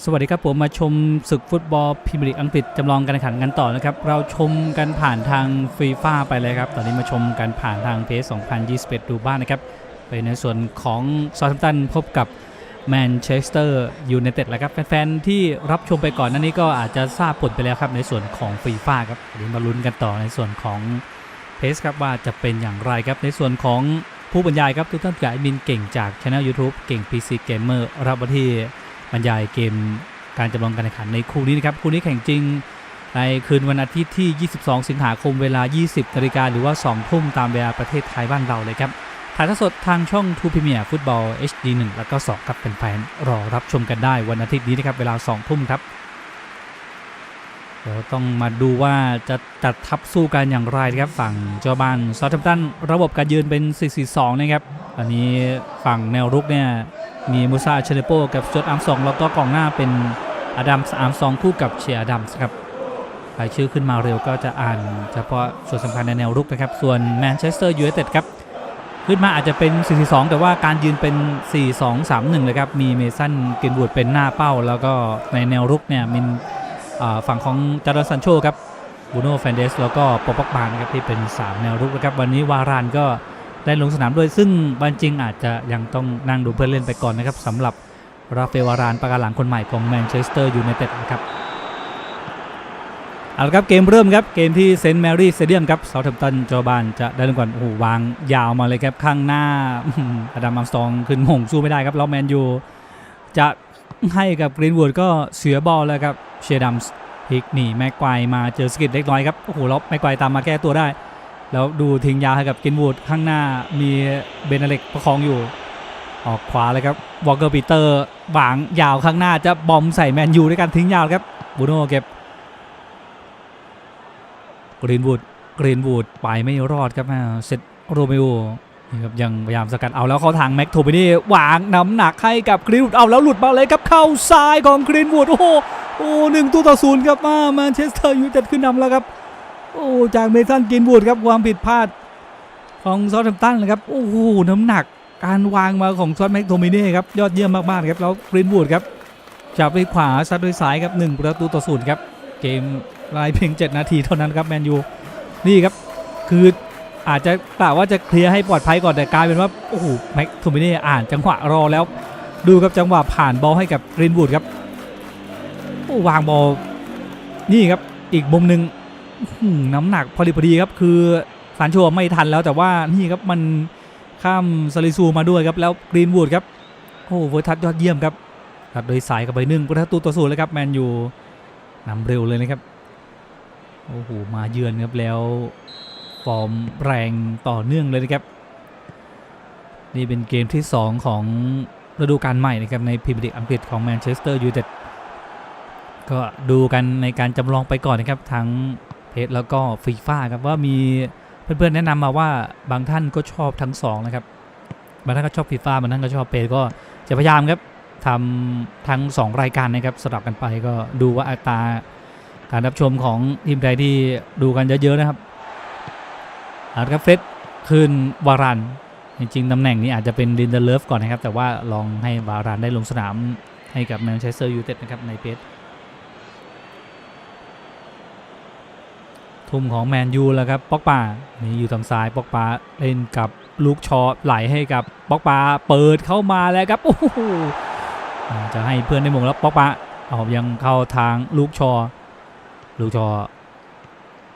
สวัสดีครับผมมาชมศึกฟุตบอลพรีเมียร์ลีกอังกฤษจำลองการแข่งขันกันต่อนะครับ เราชมกันผ่านทางฟีฟ่าไปเลยครับ ตอนนี้มาชมกันผ่านทางเพจ2021 ดูบ้านนะครับเป็นในส่วนของซอ u t ตันพบกับแมนเชสเตอร์ยูไนเต็ดแล้วครับ แฟนๆ ที่รับชมไปก่อนนั้นนี้ก็อาจจะทราบผลไปแล้วครับในส่วนของฟีฟ่าครับเดี๋ยวมาลุ้นกันต่อในส่วนของเพจครับว่าจะเป็นอย่างไรครับในส่วนของผู้บรรยายครับทุกท่านกับมินเก่งจากช anel YouTube เก่ง PC Gamer รับมาที่ บรรยายเกมการจำลองการแข่งขันในคู่นี้นะครับคู่นี้แข่งจริงในคืนวันอาทิตย์ที่ 22 สิงหาคมเวลา 20นาฬิกาหรือว่า 2 ทุ่มตามเวลาประเทศไทยบ้านเราเลยครับ ถ่ายทอดสดทางช่องทูพีเมียฟุตบอล HD 1 แล้วก็ 2 กับเป็นแฟนๆรอรับชมกันได้วันอาทิตย์นี้นะครับเวลา 2 ทุ่มครับ เดี๋ยวต้องมาดูว่าจะจัดทัพสู้กันอย่างไรนะครับฝั่งเจ้าบ้านซอท a มตันระบบการยืนเป็น 4-4-2 นะครับอันนี้ฝั่งแนวรุกเนี่ยมีมูซาเชเนโปกับจดอาร์มซองแล้วก็กองหน้าเป็นอดัมสอาร์มซองคู่กับเชียร์อดัมส์ครับรายชื่อขึ้นมาเร็วก็จะอ่านเฉพาะส่วนสำคัญในแนวรุกนะครับ ส่วนแมนเชสเตอร์ยูไนเต็ดครับ ขึ้นมาอาจจะเป็น4-4-2แต่ว่าการยืนเป็น 4-2-3-1 เลยครับ มีเมสันกินบูดเป็นหน้าเป้า แล้วก็ในแนวรุกเนี่ยมีอ่า ฝั่งของจาร์ดซันโชครับบูโน่แฟนเดสแล้วก็ปอปอกบานนะครับที่เป็น 3 แนวรุกนะครับวันนี้วารานก็ได้ลงสนามด้วย ซึ่งวันจริงอาจจะยังต้องนั่งดูเพื่อนเล่นไปก่อนนะครับสำหรับราเฟลวารานประการหลังคนใหม่ของแมนเชสเตอร์ยูไนเต็ดนะครับเอาละครับเกมเริ่มครับเกมที่เซนต์แมรี่สเตเดียมครับเซาท์แฮมป์ตันจอบานจะได้ลงก่อนโอ้โหวางยาวมาเลยครับข้างหน้าอดัมอัมสตองขึ้นหงสู้ไม่ได้ครับแล้วแมนยูจะให้กับกรีนวูดก็เสียบอลแล้วครับ เชดัมส์พิกหนีแม็กไกวมาเจอสกิดเล็กน้อยครับ โอ้โหแล้วแม็กไกวตามมาแก้ตัวได้ แล้วดูทิ้งยาให้กับกินวูดข้างหน้ามีเบนเล็กประคองอยู่ ออกขวาเลยครับวอลเกอร์ปีเตอร์วางยาวข้างหน้าจะบอมใส่แมนยูด้วยการทิ้งยาวครับบูโน่เก็บกรีนวูดกรีนวูดไปไม่รอดครับอ่าเซตโรเมโอนี่ครับยังพยายามสกัดเอาแล้วเข้าทางแม็กโทไปนี่วางน้ำหนักให้กับกรีนวูดเอาแล้วหลุดมาเลยครับเข้าซ้ายของกรีนวูดโอ้โห โอ้หนึ่งตัวต่อศูนย์ครับมาแมนเชสเตอร์ยูไนเต็ดขึ้นนำแล้วครับ โอ้จากเมสันกินบูดครับความผิดพลาดของซอสแฮมป์ตันเลยครับโอ้โหน้ำหนักการวางมาของซอสแม็กโทมิเน่ครับยอดเยี่ยมมากๆครับแล้วกรีนบูดครับจับด้วยขวาซัดด้วยซ้ายครับหนึ่งประตูต่อศูนย์ครับเกมรายเพียง 7 นาทีเท่านั้นครับแมนยูนี่ครับคืออาจจะกล่าวว่าจะเคลียร์ให้ปลอดภัยก่อนแต่กลายเป็นว่าโอ้โหแม็กโทมิเน่อ่านจังหวะรอแล้ว ดูครับจังหวะผ่านบอลให้กับกรีนบูดครับ อ้วางบอลนี่ครับอีกมุมหนึ่งน้ำหนักพอดีพอดีครับ คือซานโชไม่ทันแล้วแต่ว่านี่ครับมันข้ามซาลิซูมาด้วยครับแล้วกรีนวูดครับโอ้เวอร์ทัสยอดเยี่ยมครับตัดโดยสายกับใบหนึ่งประตูต่อศูนย์เลยครับแมนยูนำเร็วเลยนะครับโอ้โหมาเยือนครับแล้วฟอร์มแรงต่อเนื่องเลยนะครับ นี่เป็นเกมที่ 2 ของฤดูกาลใหม่นะครับในพรีเมียร์ลีกอังกฤษของแมนเชสเตอร์ยูไนเต็ด ก็ดูกันในการจำลองไปก่อนนะครับ ทั้งเพจแล้วก็ฟีฟ่าครับว่ามีเพื่อนๆแนะนำมาว่าบางท่านก็ชอบทั้งสองนะครับบางท่านก็ชอบฟีฟ่าบางท่านก็ชอบเพจก็จะพยายามครับทำทั้งสองรายการนะครับสลับกันไปก็ดูว่าอัตราการรับชมของทีมใดที่ดูกันเยอะๆนะครับอาครับเฟสคืนวารันจริงๆตำแหน่งนี้อาจจะเป็นดินเดอร์เลฟก่อนนะครับ แต่ว่าลองให้วารันได้ลงสนามให้กับแมนเชสเตอร์ยูไนเต็ดนะครับในเพจ ทุ่มของแมนยูแล้วครับปอกปานี่อยู่ทางซ้ายปอกปาเล่นกับลูกชอไหลให้กับปอกปาเปิดเข้ามาแล้วครับโอ้โหจะให้เพื่อนได้มงแล้วปอกปาเอายังเข้าทางลูกชอ ลูกชอ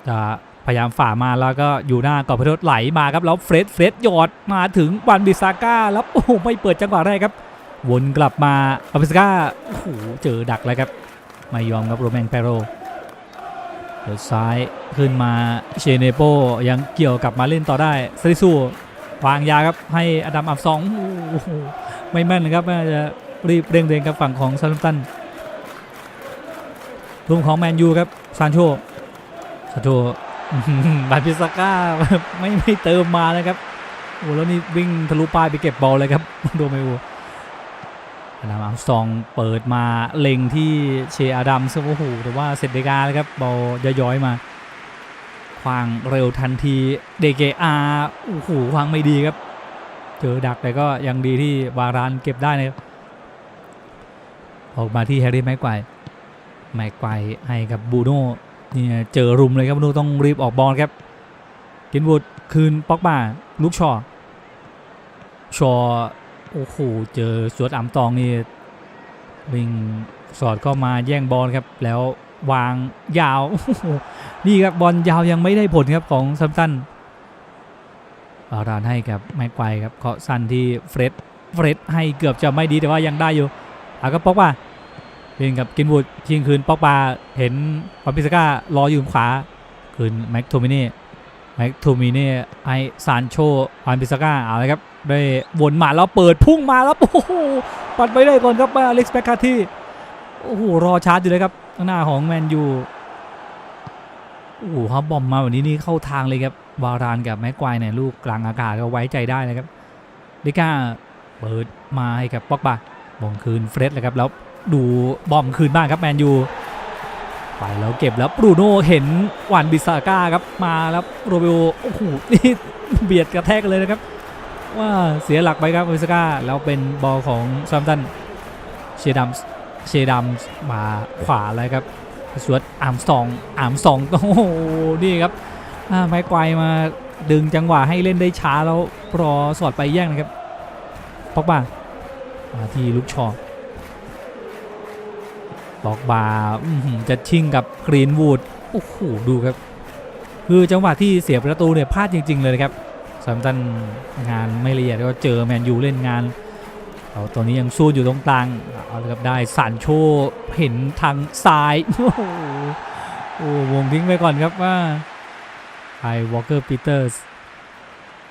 จะพยายามฝ่ามาแล้วก็อยู่หน้ากอบพรถไหลมาครับแล้วเฟรดเฟรดหยอดมาถึงวันบิซาก้าแล้วโอ้โหไม่เปิดจังหวะแรกครับ วนกลับมาอับิซาก้าโอ้โหเจอดักแล้วครับไม่ยอมครับโรแมนเปโร เดี๋ยวซ้ายขึ้นมาเชเนโปยังเกี่ยวกลับมาเล่นต่อได้ซาริสูวางยาครับให้อดัมอับสองไม่แม่นนะครับน่าจะรีบเร่งเร่งกับฝั่งของซาลัมตันรวมของแมนยูครับซานโชซานโชบาพิซาก้าไม่ไม่เติมมาเลยครับโอ้แล้วนี่วิ่งทะลุป้ายไปเก็บบอลเลยครับโดเมโอ อดัมอัมสตองเปิดมาเล็งที่เชอาดัมซึ่งโอ้โหแต่ว่าเสร็จเดกาเลยครับบอลย้อยมา ควางเร็วทันทีเดเกอาโอ้โหควางไม่ดีครับ เจอดักแต่ก็ยังดีที่วารานเก็บได้นะครับออกมาที่แฮร์รี่แม็กไกวแม็กไกวให้กับบูโน่เนี่ยเจอรุมเลยครับบูโน่ต้องรีบออกบอลครับกินวูดคืนป็อกมาลูกชอชอ โอ้โห เจอสวดอัมตองนี่วิ่งสอดเข้ามาแย่งบอลครับ แล้ววางยาว นี่ครับบอลยาวยังไม่ได้ผลครับของซัมตันเอารานให้กับแม็กไกวครับเคาะสั้นที่เฟร็ดเฟร็ดให้เกือบจะไม่ดีแต่ว่ายังได้อยู่อาก็ป๊อกมาเล่นกับกินวูดชิงคืนป๊อกปาเห็นปาปิสก้ารออยู่ขวาคืนแม็กโทมิเน่แม็กโทมิเน่ไอซานโชปาปิสก้าเอาเลยครับ ได้วนมาแล้วเปิดพุ่งมาแล้วโอ้โหปัดไปได้ก่อนครับอเล็กซ์แบคคาที่โอ้โหรอชาร์จอยู่เลยครับข้างหน้าของแมนยูโอ้โหเขาบอมมาแบบนี้นี่เข้าทางเลยครับวารานกับแม็กควายเนี่ยลูกกลางอากาศก็ไว้ใจได้เลยครับดิก้าเปิดมาให้กับป็อกบาบงคืนเฟรดเลยครับแล้วดูบอมคืนบ้างครับแมนยูไปแล้วเก็บแล้วบรูโน่เห็นหวานบิซาก้าครับมาแล้วโรเบโอโอ้โหนี่เบียดกระแทกเลยนะครับ ว่าเสียหลักไปครับวิสกาแล้วเป็นบอลของซัมตันเชดัมเชดัมมาขวาเลยครับสวดอามสองอามสองโอ้โหนี่ครับไม้ไกวมาดึงจังหวะให้เล่นได้ช้าแล้วรอสอดไปแย่งนะครับปอกบามาที่ลูกชอปอกบาจะชิงกับกรีนวูดโอ้โหดูครับ คือจังหวะที่เสียประตูเนี่ยพลาดจริง ๆ เลยนะครับ ซัมตันงานไม่ละเอียดก็เจอแมนยูเล่นงานเอาตัวนี้ยังสู้อยู่ตรงกลางเอาเลยครับได้สันโชเห็นทางซ้ายโอ้โหโอ้วงทิ้งไปก่อนครับว่าไอวอลเกอร์ปีเตอร์ส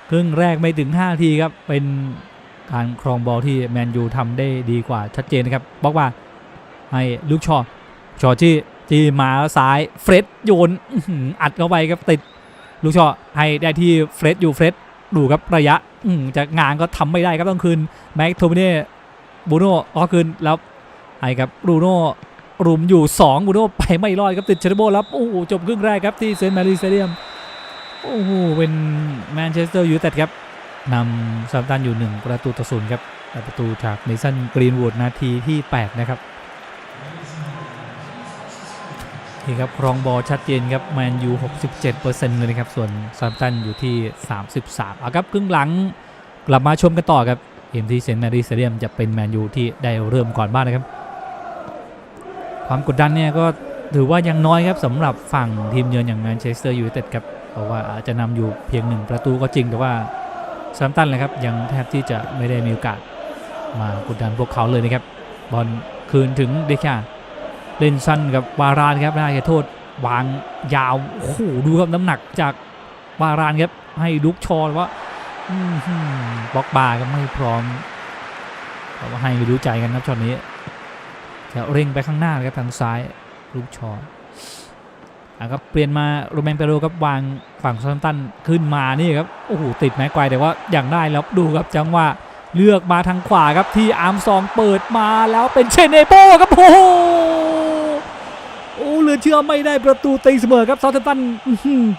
ครึ่งแรกไม่ถึง 5 ทีครับ เป็นการครองบอลที่แมนยูทำได้ดีกว่าชัดเจนนะครับ บอกว่าให้ลูกชอชอที่ที่มาซ้ายเฟร็ดโยนอัดเข้าไปครับติด ลูกชอให้ได้ที่เฟร็ดอยู่เฟร็ด ดูครับระยะอืมจะงานก็ทำไม่ได้ครับต้องคืนแม็กโทมิเน่บูโน่ก็คืนแล้วให้กับบูโน่รุมอยู่2บูโน่ไปไม่รอดครับติดเชอร์โบแล้วโอ้โหจบครึ่งแรกครับที่เซนต์แมรี่สเตเดียมโอ้โหเป็นแมนเชสเตอร์ยูไนเต็ดครับนำซัมตันอยู่ 1 ประตูต่อศูนย์ครับประตูจากเมสันกรีนวูดนาทีที่ 8 นะครับ นี่ครับครองบอลชัดเจนครับแมนยู 67%เลยนะครับ ส่วนซัมตันอยู่ที่ 33เอาครับครึ่งหลังกลับมาชมกันต่อครับเกมที่เซนต์แมรี่สเตเดียมจะเป็นแมนยูที่ได้เริ่มก่อนบ้างนะครับ ความกดดันเนี่ยก็ถือว่ายังน้อยครับสำหรับฝั่งทีมเยือนอย่างแมนเชสเตอร์ยูไนเต็ดครับเพราะว่าอาจจะนำอยู่เพียงหนึ่งประตูก็จริงแต่ว่าซัมตันเลยครับยังแทบที่จะไม่ได้มีโอกาสมากดดันพวกเขาเลยนะครับบอลคืนถึงเดชา เล่นสั้นกับวารานครับได้แค่โทษวางยาวโอ้โหดูครับน้ำหนักจากวารานครับให้ลุกชอว่าบล็อกบาร์ก็ไม่พร้อมแต่ว่าให้ไม่รู้ใจกันครับช็อตนี้จะเร่งไปข้างหน้าครับทางซ้ายลุกชออะครับเปลี่ยนมาโรแมนเปโรครับวางฝั่งซอนตันขึ้นมานี่ครับโอ้โหติดแม็กไกวแต่ว่าอย่างได้แล้วดูครับจังหวะเลือกมาทางขวาครับที่อาร์มซองเปิดมาแล้วเป็นเชนเนโปครับโอ้โห เหลือเชื่อไม่ได้ประตูตีเสมอครับเซาท์แฮมป์ตัน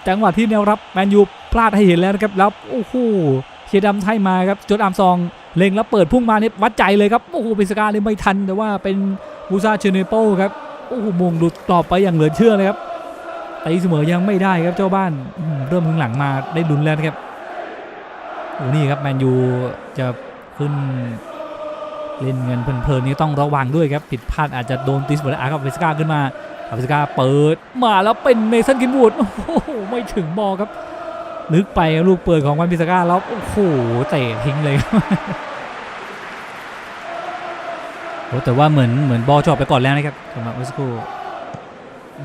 จังหวะที่แนวรับแมนยูพลาดให้เห็นแล้วนะครับแล้วโอ้โหเชียร์ดำไทมาครับจดอามซองเล็งแล้วเปิดพุ่งมาเนี่ยวัดใจเลยครับโอ้โหเป็นสกาเลยไม่ทันแต่ว่าเป็นบูซาเชเนโปครับโอ้โหมงหลุดต่อไปอย่างเหลือเชื่อเลยครับตีเสมอยังไม่ได้ครับเจ้าบ้านเริ่มถึงหลังมาได้ดุนแล้วนะครับโอ้นี่ครับแมนยูจะขึ้น เล่นเงินเพลินๆนี้ต้องระวังด้วยครับผิดพลาดอาจจะโดนตีเสมอลอาครับเวสกาขึ้นมาอาบิสกาเปิดมาแล้วเป็นเมสันกินวูดโอ้โหไม่ถึงบอลครับ ลึกไปลูกเปิดของวันบิสกาแล้วโอ้โหเตะทิ้งเลยครับโอ้แต่ว่าเหมือนเหมือนบอลจบไปก่อนแล้วนะครับสำหรับเวสกู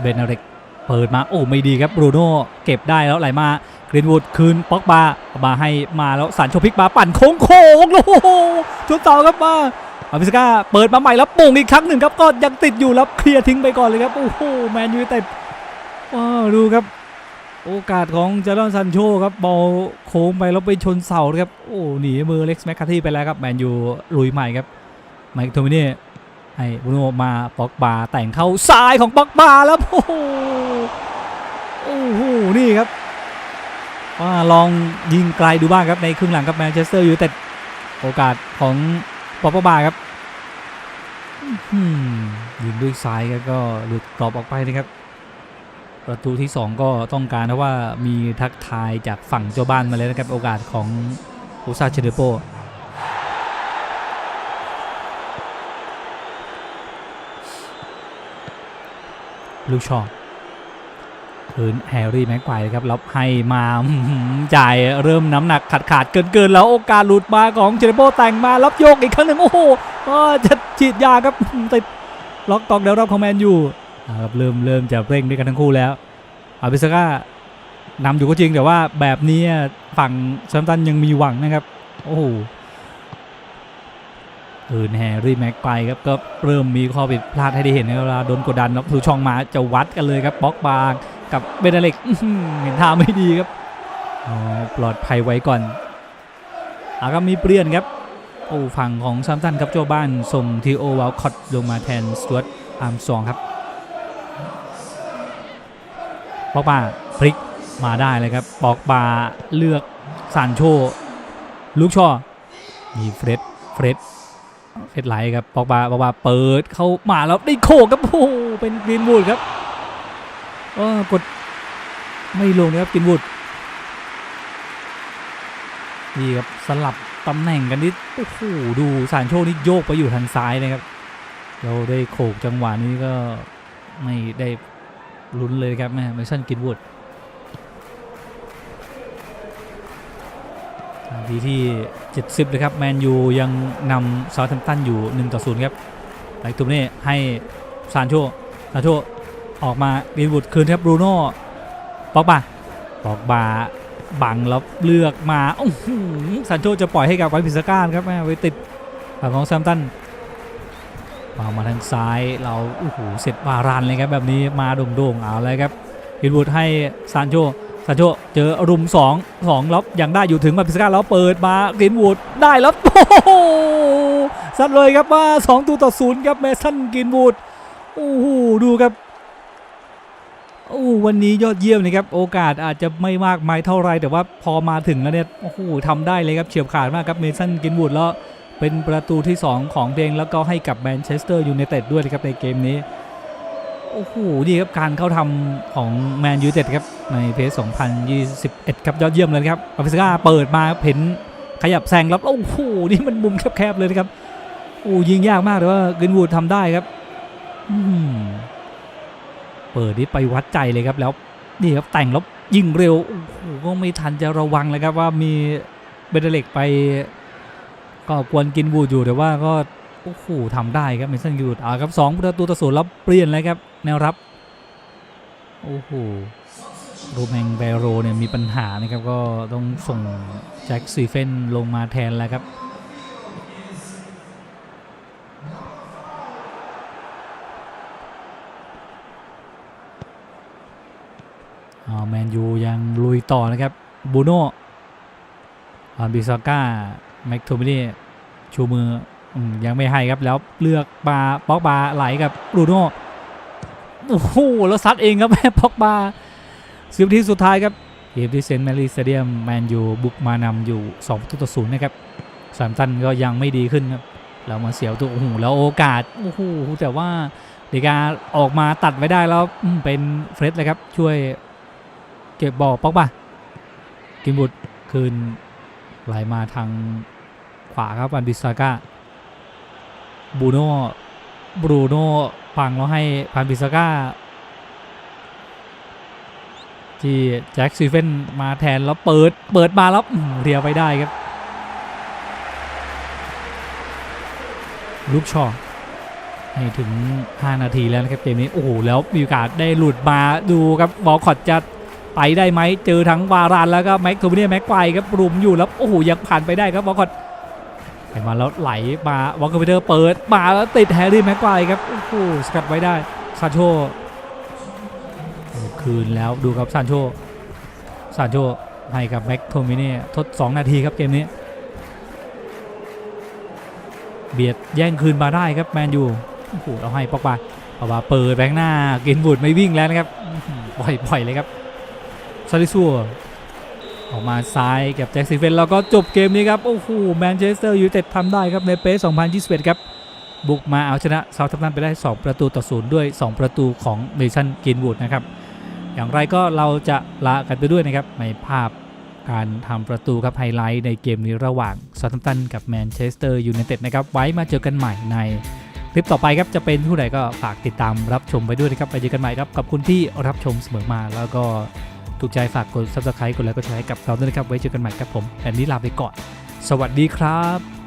เบนอาเร็กเปิดมาโอ้ไม่ดีครับบรูโน่เก็บได้แล้วไหลมา กรีนวูดคืนป็อกบามาให้มาแล้วสันโชพิกมาปั่นโค้งโค้งโอ้โหชุดต่อครับมาอาบิสกาเปิดมาใหม่แล้วโป่งอีกครั้งหนึ่งครับก็ยังติดอยู่แล้วเคลียร์ทิ้งไปก่อนเลยครับโอ้โหแมนยูเต็ดว้าวดูครับ โอกาสของเจอร์นซันโชครับบอลโค้งไปแล้วไปชนเสาครับโอ้หนีมือเล็กซ์แมคคาที่ไปแล้วครับแมนยูลุยใหม่ครับไมค์โทมินี่ให้บรูโนมาป็อกบาแต่งเข้าซ้ายของป็อกบาแล้วโอ้โหโอ้โหนี่ครับ ลองยิงไกลดูบ้างครับในครึ่งหลังกับแมนเชสเตอร์ยูไนเต็ดโอกาสของปอปบาครับยิงด้วยซ้ายก็หลุดกรอบออกไปนะครับ ประตูที่ 2 ก็ต้องการเพราะว่ามีทักทายจากฝั่งเจ้าบ้านมาเลยนะครับ โอกาสของอุซาเชเดโปลูกชอ คืนแฮร์รี่แม็กไกวร์ครับแล้วให้มาจ่ายเริ่มน้ำหนักขาดขาดเกินเกินๆแล้วโอกาสหลุดมาของเชเดโปแต่งมารับโยกอีกครั้งหนึ่งโอ้โหจะฉีดยาครับติดล็อกกองเดวรับของแมนยูอ่าครับเริ่มเริ่มจะเร่งด้วยกันทั้งคู่แล้วอาบิสก้านำอยู่ก็จริงแต่ว่าแบบนี้ฝั่งแซมตันยังมีหวังนะครับโอ้โหเออแฮร์รี่แม็กไปครับก็เริ่มมีข้อผิดพลาดให้ได้เห็นนเวลาโดนกดดันแล้วถูกช่องมาจะวัดกันเลยครับบล็อกบาร์ กับเบนเดเล็กเห็นท่าไม่ดีครับปลอดภัยไว้ก่อนอาก็มีเปลี่ยนครับโอ้ฝั่งของซัมตันครับเจ้าบ้านส่งทีโอวาลคอตลงมาแทนสวตอาร์มสองครับปอกบาพลิกมาได้เลยครับปอกบาเลือกซานโชลูกชอมีเฟรดเฟรดเฟรดไหลครับปอกบาปอกบาเปิดเข้ามาแล้วได้โขกครับโอ้เป็นกรีนวูดครับ เออกดไม่ลงนะครับกรีนวูดนี่ครับสลับตำแหน่งกันนิดโอ้โหดูซานโชนี่โยกไปอยู่ทางซ้ายนะครับเราได้โขกจังหวะนี้ก็ไม่ได้ลุ้นเลยครับแม่เมสันกินวูดทีที่ 70เลยครับแมนยูยังนำซา u ์แ m มตันอยู่1ต่อ0ครับไลตุมนี่ให้ซานโชซานโช ออกมากินวูดคืนครับบรูโน่ปอกบาปอกบาบังแล้วเลือกมาโอ้โหซานโชจะปล่อยให้กับไวพิสก้าครับแม่ไปติดฝั่งของแซมตันมามาทางซ้ายเราโอ้โหเสร็จบารานเลยครับแบบนี้มาโด่งๆเอาเลยครับกินวูดให้ซานโชซานโชเจอรุม2 2แล้วยังได้อยู่ถึงมาพิสกาแล้วเปิดมากินวูดได้แล้วโอ้โหซัดเลยครับมา2ตัวต่อ0ครับเมสันกินวูดโอ้โหดูครับ โอ้วันนี้ยอดเยี่ยมเลยครับโอกาสอาจจะไม่มากมายเท่าไรแต่ว่าพอมาถึงแล้วเนี่ยโอ้โหทำได้เลยครับเฉียบขาดมากครับเมสันกินวูดแล้วเป็นประตูที่ 2 ของเดงแล้วก็ให้กับแมนเชสเตอร์ยูไนเต็ดด้วยนะครับในเกมนี้โอ้โหนี่ครับการเข้าทำของแมนยูเต็ดครับในเพจ2021 ครับยอดเยี่ยมเลยครับอาฟิสกาเปิดมาเห็นขยับแซงแล้วโอ้โหนี่มันมุมแคบๆเลยนะครับโอ้ยิงยากมากแต่ว่ากินวูดทำได้ครับอืม เปิดนี่ไปวัดใจเลยครับแล้วนี่ครับแต่งแล้วยิงเร็วโอ้โหก็ไม่ทันจะระวังเลยครับว่ามีเบเดเล็กไปก็ควรกินวูดอยู่แต่ว่าก็โอ้โหทำได้ครับเมสันยูดอ่าครับสองประตูต่อศูนย์แล้วเปลี่ยนเลยครับแนวรับโอ้โหโรแมงเบโรเนี่ยมีปัญหานะครับก็ต้องส่งแจ็คซีเฟนลงมาแทนแล้วครับอ่าแมนยูยังลุย ต่อนะครับบูโน่อาบิซาก้าแม็กโทมินี่ชูมืออมยังไม่ให้ครับแล้วเลือกบาป็อกบาไหลกับบรูโน่โอ้โหแล้วซัดเองครับแม่ป็อกบาสิบนาทีสุดท้ายครับเกมที่เซนต์แมรี่สเตเดียมแมนยูบุกมานำอยู่2ประตูต่อศูนย์นะครับสามตันก็ยังไม่ดีขึ้นครับแล้วมาเสียวตัวโอ้โหแล้วโอกาสโอ้โหแต่ว่าเดกาออกมาตัดไว้ได้แล้วเป็นเฟรดเลยครับช่วยเก็บบอลป็อกบา กิมบุตรคืนไหลมาทางขวาครับอันบิซาก้าบูโน่บรูโน่ฟังแล้วให้พันบิซาก้าที่แจ็คซีเฟนมาแทนแล้วเปิดเปิดมาแล้วเรียไปได้ครับลูกชอให้ถึง 5 นาทีแล้วนะครับเกมนี้ โอ้โห แล้วมีโอกาสได้หลุดมาดูครับบอลคอตจะ ไปได้ไหมเจอทั้งวารานแล้วก็แม็กโทมิเนียแม็กไกครับรุมอยู่แล้วโอ้โหยังผ่านไปได้ครับวอลคอตไปมาแล้วไหลมาวอลคอมพิวเตอร์เปิดมาแล้วติดแฮร์รี่แม็กไกครับโอ้โหสกัดไว้ได้ซานโชคืนแล้วดูครับซานโชซานโชให้กับแม็กโทมิเนียทด 2 นาทีครับเกมนี้ เบียดแย่งคืนมาได้ครับแมนยูโอ้โหเราให้ปอกบาปอกบาเปิดแบงค์หน้าเกนบุดไม่วิ่งแล้วนะครับ ปล่อยปล่อยเลยครับ ซาลิซัวออกมาซ้ายกับแจ็คซิเฟนแล้วก็จบเกมนี้ครับ โอ้โหแมนเชสเตอร์ยูไนเต็ดทำได้ครับในเปส2021 ครับ บุกมาเอาชนะเซาท์แฮมป์ตันไปได้ 2 ประตูต่อศูนย์ด้วย 2 ประตูของเมสันกินวูดนะครับ อย่างไรก็เราจะลากันไปด้วยนะครับ ในภาพการทำประตูครับไฮไลท์ในเกมนี้ระหว่างเซาท์แฮมป์ตันกับแมนเชสเตอร์ยูไนเต็ดนะครับ ไว้มาเจอกันใหม่ในคลิปต่อไปครับจะเป็นผู้ใดก็ฝากติดตามรับชมไปด้วยนะครับไปเจอกันใหม่ครับขอบคุณที่รับชมเสมอมาแล้วก็ ถูกใจฝากกด subscribe กดไลค์กดแชร์ให้กับเราด้วยนะครับ ไว้เจอกันใหม่ครับผมอันนี้ลาไปก่อน สวัสดีครับ